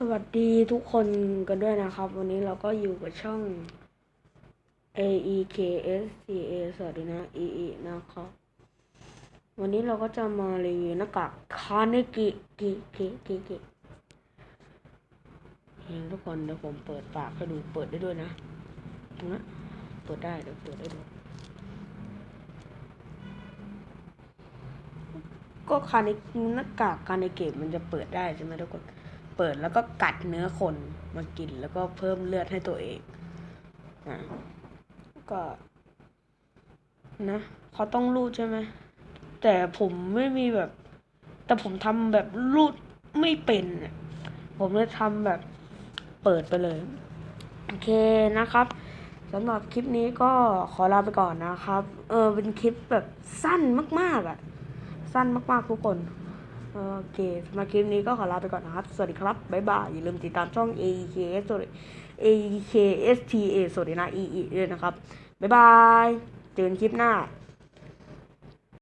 สวัสดีทุกคนกันด้วยนะครับ วันนี้เราก็อยู่กับช่อง A E K S T A สวัสดีนะ E E นะครับ วันนี้เราก็จะมารีวิวหน้ากากคาเนกิกิกิกิกิเองทุกคนเดี๋ยวผมเปิดปากให้ดูเปิดได้ด้วยนะตรงนั้นเปิดได้เดี๋ยวเปิดได้ดูก็คาเนหน้ากากคาเนเกะมันจะเปิดได้ใช่ไหมทุกคน เปิดแล้วก็กัดเนื้อคนมากินแล้วก็เพิ่มเลือดให้ตัวเองอะก็นะเขาต้องรูดใช่ไหมแต่ผมไม่มีแบบ แต่ผมทำแบบรูดไม่เป็นอะผมเลยทำแบบเปิดไปเลย โอเคนะครับสำหรับคลิปนี้ก็ขอลาไปก่อนนะครับ เออเป็นคลิปแบบสั้นมากๆอะ สั้นมากๆทุกคน โอเคสำหรับคลิปนี้ก็ขอลาไปก่อนนะครับ สวัสดีครับ บ๊ายบาย อย่าลืมติดตามช่อง AEKS สวัสดี AEKSTA สวัสดีนะ EE ด้วยนะครับ บ๊ายบาย เจอกันคลิปหน้า